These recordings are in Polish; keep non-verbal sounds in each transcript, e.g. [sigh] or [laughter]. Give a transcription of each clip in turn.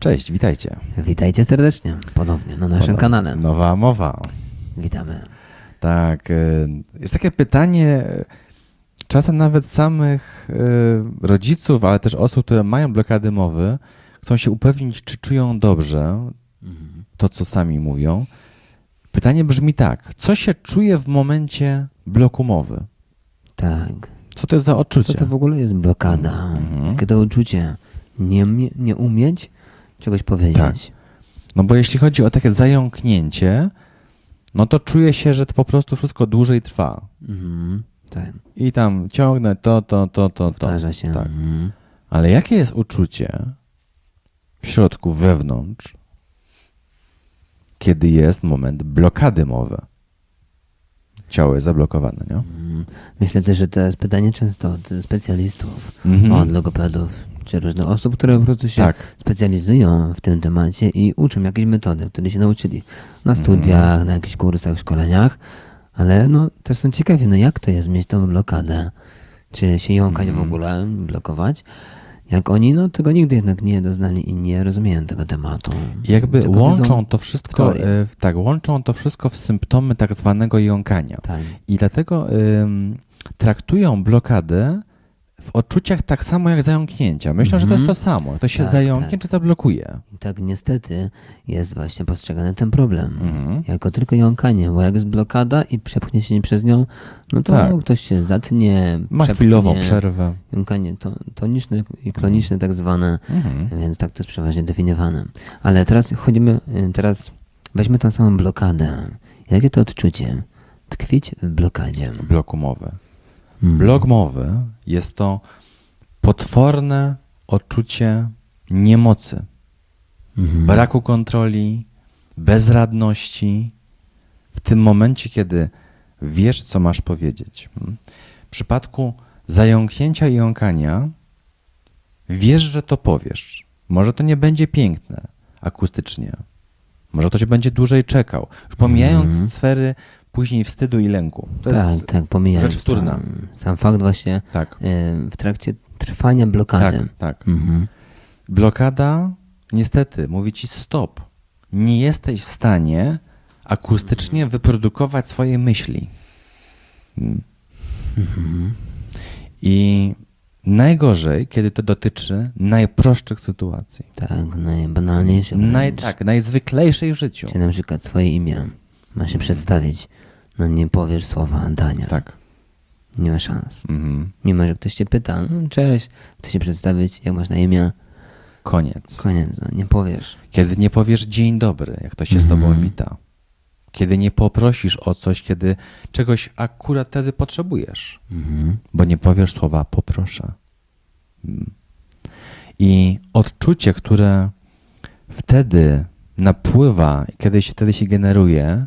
Cześć, witajcie. Witajcie serdecznie ponownie na naszym Poda- kanale. Nowa mowa. Witamy. Tak, y, jest takie pytanie, czasem nawet samych y, rodziców, ale też osób, które mają blokady mowy, chcą się upewnić, czy czują dobrze to, co sami mówią. Pytanie brzmi tak, co się czuje w momencie bloku mowy? Tak. Co to jest za odczucie? Co to w ogóle jest blokada? Mhm. Jakie to uczucie? Nie, nie umieć czegoś powiedzieć. No bo jeśli chodzi o takie zająknięcie, no to czuje się, że to po prostu wszystko dłużej trwa. Mhm. Tak. I tam ciągnę to, to, to, to, to. Powtarza się. Tak. Mhm. Ale jakie jest uczucie w środku, wewnątrz, kiedy jest moment blokady mowy? Ciało jest zablokowane, nie? Mhm. Myślę też, że to jest pytanie często od specjalistów, Mhm. od logopedów, czy różnych osób, które po prostu się Tak. specjalizują w tym temacie i uczą jakieś metody, które się nauczyli na Mhm. studiach, na jakichś kursach, szkoleniach, ale no też są ciekawi, no jak to jest mieć tą blokadę, czy się jąkać Mhm. w ogóle, blokować, jak oni no tego nigdy jednak nie doznali i nie rozumieją tego tematu. Jakby Tylko łączą to wszystko, e, tak, łączą to wszystko w symptomy tak zwanego jąkania. Tak. I dlatego traktują blokadę w odczuciach tak samo jak zająknięcia. Myślą, że to jest Mhm. to samo. To się Tak, zająknie tak. czy zablokuje. I tak niestety jest właśnie postrzegany ten problem. Mhm. Jako tylko jąkanie, bo jak jest blokada i przepchnie się przez nią, no to Tak. ktoś się zatnie, Ma chwilową przerwę. Jąkanie to, toniczne i kloniczne tak zwane, Mhm. więc tak to jest przeważnie definiowane. Ale teraz chodzimy, y, teraz weźmy tą samą blokadę. Jakie to odczucie? Tkwić w blokadzie. Bloku mowy. Mm. Blok mowy jest to potworne odczucie niemocy, Mhm. braku kontroli, bezradności w tym momencie, kiedy wiesz, co masz powiedzieć. Mm. W przypadku zająknięcia i jąkania wiesz, że to powiesz. Może to nie będzie piękne akustycznie. Może to się będzie dłużej czekał. Już pomijając Mhm. sfery później wstydu i lęku. To tak, jest tak, pomijając rzecz wtórna. Sam, sam fakt właśnie tak. y, w trakcie trwania blokady. Tak, tak. Mhm. Blokada niestety mówi ci stop. Nie jesteś w stanie akustycznie wyprodukować swojej myśli. Mm. I najgorzej, kiedy to dotyczy najprostszych sytuacji. Tak, najbanalniejsze. Naj, tak, najzwyklejszej w życiu. Czy na przykład swoje imię ma się przedstawić, no nie powiesz słowa Dania. Tak. Nie ma szans. Mhm. Mimo, że ktoś cię pyta, no, cześć, chcę się przedstawić, jak masz na imię, Koniec. koniec, no, nie powiesz. Kiedy nie powiesz dzień dobry, jak ktoś się z tobą Mhm. wita. Kiedy nie poprosisz o coś, kiedy czegoś akurat wtedy potrzebujesz. Mhm. bo nie powiesz słowa poproszę. Mm. I odczucie, które wtedy napływa, kiedy się, wtedy się generuje,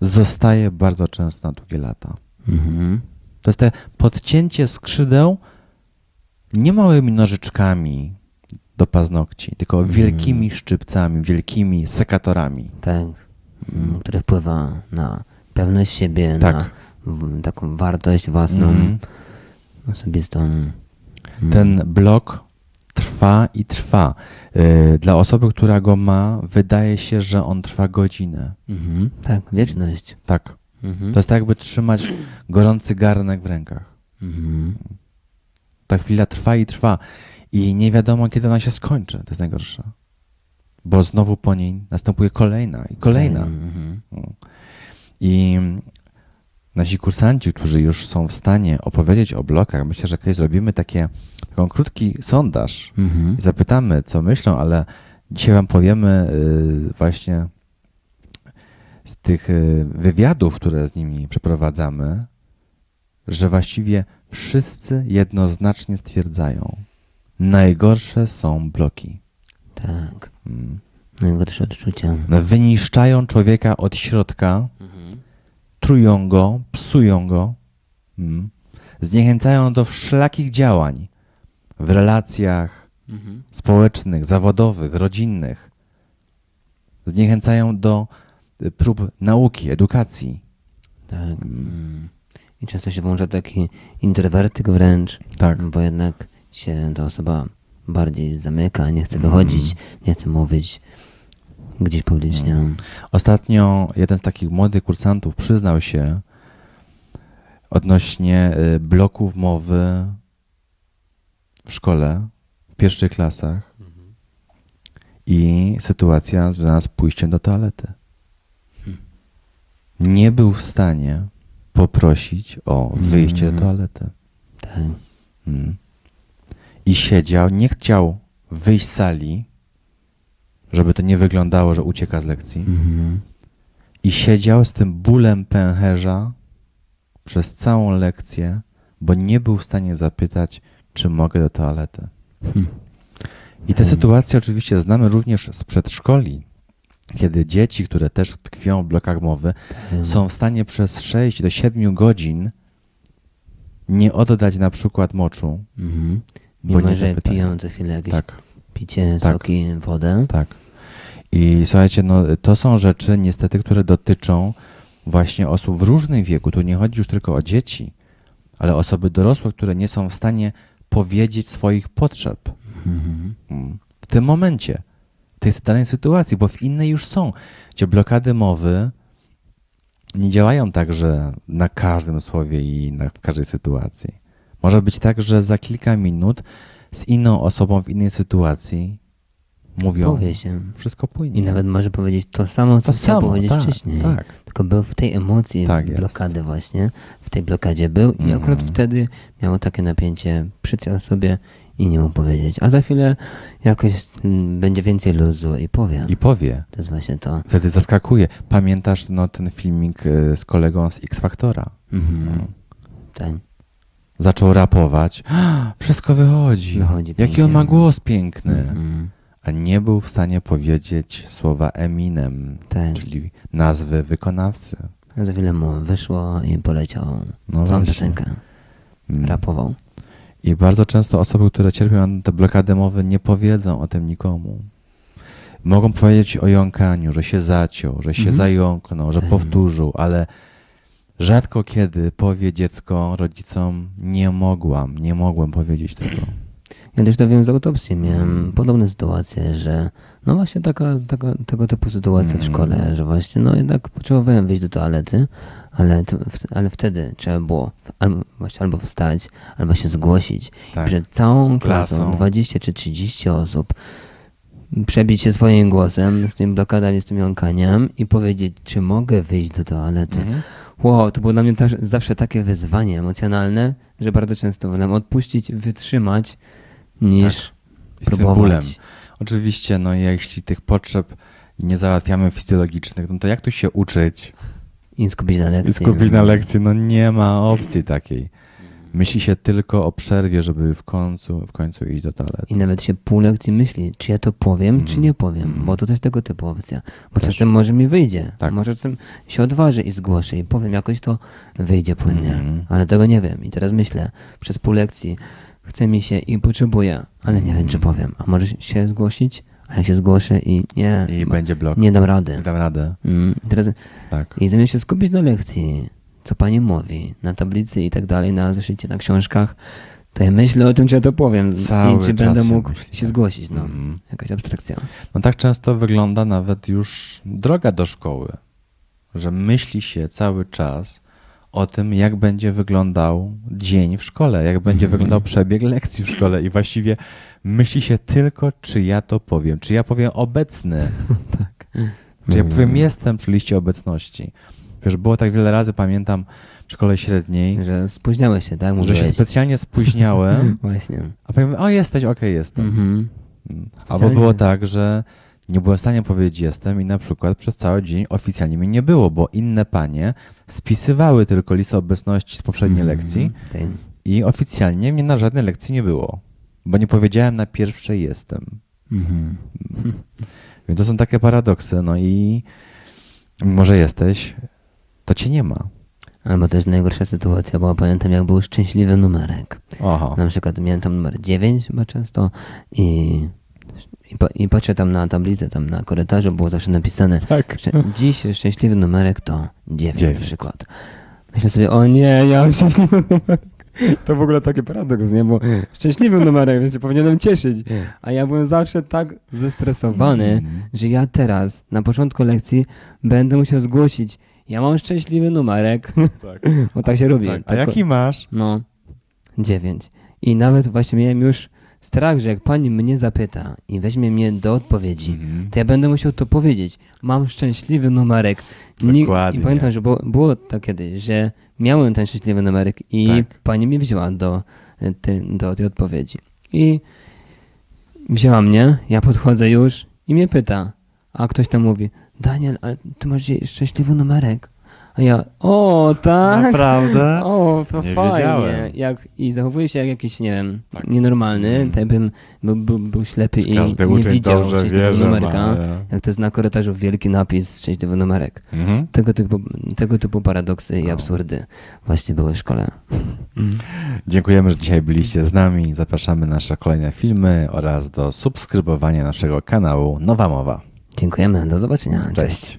zostaje bardzo często na długie lata. Mhm. To jest te podcięcie skrzydeł nie małymi nożyczkami do paznokci, tylko wielkimi szczypcami, wielkimi sekatorami. Tak, mm, które wpływa na pewność siebie, Tak. na taką wartość własną, Mhm. osobistą. Mm. Ten blok trwa i trwa. Yy, Dla osoby, która go ma, wydaje się, że on trwa godzinę. Mhm. Tak, wieczność. Tak. Mhm. To jest tak, jakby trzymać gorący garnek w rękach. Mhm. Ta chwila trwa i trwa. I nie wiadomo, kiedy ona się skończy. To jest najgorsze. Bo znowu po niej następuje kolejna i kolejna. Mhm. I nasi kursanci, którzy już są w stanie opowiedzieć o blokach, myślę, że kiedyś zrobimy takie, taką krótki sondaż Mhm. i zapytamy, co myślą, ale dzisiaj Wam powiemy y, właśnie z tych y, wywiadów, które z nimi przeprowadzamy, że właściwie wszyscy jednoznacznie stwierdzają, najgorsze są bloki. Tak. Mm. Najgorsze odczucia. No, Wyniszczają człowieka od środka, trują go, psują go, mm. zniechęcają do wszelakich działań w relacjach, Mhm. społecznych, zawodowych, rodzinnych. Zniechęcają do y, prób nauki, edukacji. Tak. Mm. I często się włącza taki introwertyk wręcz, Tak. bo jednak się ta osoba bardziej zamyka, nie chce wychodzić, nie chce mówić gdzieś publicznie. Ostatnio jeden z takich młodych kursantów przyznał się odnośnie y, bloków mowy w szkole, w pierwszych klasach i sytuacja związana z pójściem do toalety. Nie był w stanie poprosić o wyjście do toalety. Tak. Mm. I siedział, nie chciał wyjść z sali, żeby to nie wyglądało, że ucieka z lekcji. Mhm. I siedział z tym bólem pęcherza przez całą lekcję, bo nie był w stanie zapytać, czy mogę do toalety. Hmm. I te sytuacje oczywiście znamy również z przedszkoli, kiedy dzieci, które też tkwią w blokach mowy, Tak. są w stanie przez 6 do 7 godzin nie oddać na przykład moczu. Mhm. Bo Mimo, nie że zapytają. piją co chwilę jakieś Tak, picie, Tak. soki, wodę. tak. I słuchajcie, no, to są rzeczy niestety, które dotyczą właśnie osób w różnym wieku. Tu nie chodzi już tylko o dzieci, ale osoby dorosłe, które nie są w stanie powiedzieć swoich potrzeb Mhm. Mm. w tym momencie, w tej danej sytuacji, bo w innej już są, gdzie blokady mowy nie działają tak, że na każdym słowie i na każdej sytuacji. Może być tak, że za kilka minut z inną osobą w innej sytuacji mówią, Powie się. wszystko płynie. I nawet może powiedzieć to samo, co to chciał samo, powiedzieć tak, wcześniej. tak. Tylko był w tej emocji Tak jest. blokady właśnie, w tej blokadzie był i akurat Mhm. wtedy miał takie napięcie, przyciął sobie i nie mógł powiedzieć. A za chwilę jakoś mm, będzie więcej luzu i powie. I powie. To jest właśnie to. Wtedy zaskakuje. Pamiętasz no, ten filmik y, z kolegą z X Factora? Mhm. Tak. Zaczął rapować. [gasps] Wszystko wychodzi. Wychodzi Jaki on ma głos piękny. Mhm. A nie był w stanie powiedzieć słowa Eminem, Tak. czyli nazwy wykonawcy. Za chwilę mu wyszło i poleciał No całą piosenkę. Mm. Rapował. I bardzo często osoby, które cierpią na te blokady mowy, nie powiedzą o tym nikomu. Mogą powiedzieć o jąkaniu, że się zaciął, że się Mhm. zająknął, że Tak. powtórzył, ale rzadko kiedy powie dziecko rodzicom, nie mogłam, nie mogłem powiedzieć tego. Ja też to wiem z autopsji. Miałem podobne sytuacje, że no właśnie taka, taka, tego typu sytuacja w Mm. szkole, że właśnie no jednak potrzebowałem wyjść do toalety, ale, to, ale wtedy trzeba było albo, właśnie albo wstać, albo się zgłosić. Tak. Przed całą klasą, Klasą. 20 czy 30 osób, przebić się swoim głosem z tymi blokadami, z tym jąkaniem i powiedzieć, czy mogę wyjść do toalety. Mhm. Wow, to było dla mnie też zawsze takie wyzwanie emocjonalne, że bardzo często wolę odpuścić, wytrzymać, niż I z tym próbować. bólem. Oczywiście, no jeśli tych potrzeb nie załatwiamy fizjologicznych, no to jak tu się uczyć I skupić na lekcji. i skupić na lekcji? No nie ma opcji takiej. Myśli się tylko o przerwie, żeby w końcu, w końcu iść do toalety. I nawet się pół lekcji myśli, czy ja to powiem, czy nie powiem, bo to też tego typu opcja. Bo Też. czasem może mi wyjdzie, Tak. może czasem się odważę i zgłoszę i powiem, jakoś to wyjdzie płynnie, Mhm. ale tego nie wiem. I teraz myślę, przez pół lekcji chce mi się i potrzebuję, ale nie wiem, czy powiem. A może się zgłosić? A jak się zgłoszę i nie, I będzie blok. nie dam rady. Dam radę. Mm, teraz Tak. I zamiast się skupić na lekcji, co pani mówi, na tablicy i tak dalej, na zeszycie, na książkach, to ja myślę o tym, czy ja to powiem Cały i czy będę mógł się tak. zgłosić. No. Mhm. Jakaś abstrakcja. No tak często wygląda nawet już droga do szkoły, że myśli się cały czas o tym, jak będzie wyglądał dzień w szkole, jak będzie Mhm. wyglądał przebieg lekcji w szkole i właściwie myśli się tylko, czy ja to powiem, czy ja powiem obecny, [laughs] tak. czy ja Mhm. powiem jestem przy liście obecności. Wiesz, było tak wiele razy, pamiętam w szkole średniej, Że spóźniałeś się, tak? że Mówiłeś. się specjalnie spóźniałem, [laughs] Właśnie. a powiem, o jesteś, okej, jestem. Mhm. Albo było tak, że nie byłem w stanie powiedzieć jestem i na przykład przez cały dzień oficjalnie mnie nie było, bo inne panie spisywały tylko listę obecności z poprzedniej Mhm. lekcji Tej- i oficjalnie mnie na żadnej lekcji nie było, bo nie powiedziałem na pierwszej jestem. Mhm. [laughs] Więc to są takie paradoksy, no i mimo, że jesteś, to cię nie ma. Albo też najgorsza sytuacja była, pamiętam, jak był szczęśliwy numerek. Oho. Na przykład miałem tam numer 9 chyba często i, i, i patrzę tam na tablicę, tam na korytarzu było zawsze napisane Tak. Dziś szczęśliwy numerek to 9 na Dziewięć. przykład. Myślę sobie, o nie, ja mam szczęśliwy numerek. To w ogóle taki paradoks, nie? Bo szczęśliwy numerek, więc się powinienem cieszyć. A ja byłem zawsze tak zestresowany, Mhm. że ja teraz, na początku lekcji, będę musiał zgłosić, ja mam szczęśliwy numerek, Tak. [laughs] bo tak się robi. tak. A Tak- jaki masz? No, dziewięć. I nawet właśnie miałem już strach, że jak pani mnie zapyta i weźmie mnie do odpowiedzi, Mhm. to ja będę musiał to powiedzieć. Mam szczęśliwy numerek. Ni- Dokładnie. I pamiętam, że było, było to kiedyś, że miałem ten szczęśliwy numerek i Tak. pani mnie wzięła do, ty, do tej odpowiedzi. I wzięła mnie, ja podchodzę już i mnie pyta, a ktoś tam mówi, Daniel, ale ty masz szczęśliwy numerek. A ja, o, tak? Naprawdę? O, to Nie fajnie. wiedziałem. Jak, I zachowuje się jak jakiś, nie wiem, Tak. nienormalny. Mm. Tak bym był, był, był ślepy i nie widział szczęśliwego numerka. ma, ale- Jak to jest na korytarzu wielki napis szczęśliwy numerek. Mhm. Tego typu, tego typu paradoksy i No. absurdy właśnie były w szkole. Dziękujemy, że dzisiaj byliście z nami. Zapraszamy na nasze kolejne filmy oraz do subskrybowania naszego kanału Nowa Mowa. Dziękujemy, do zobaczenia. Cześć.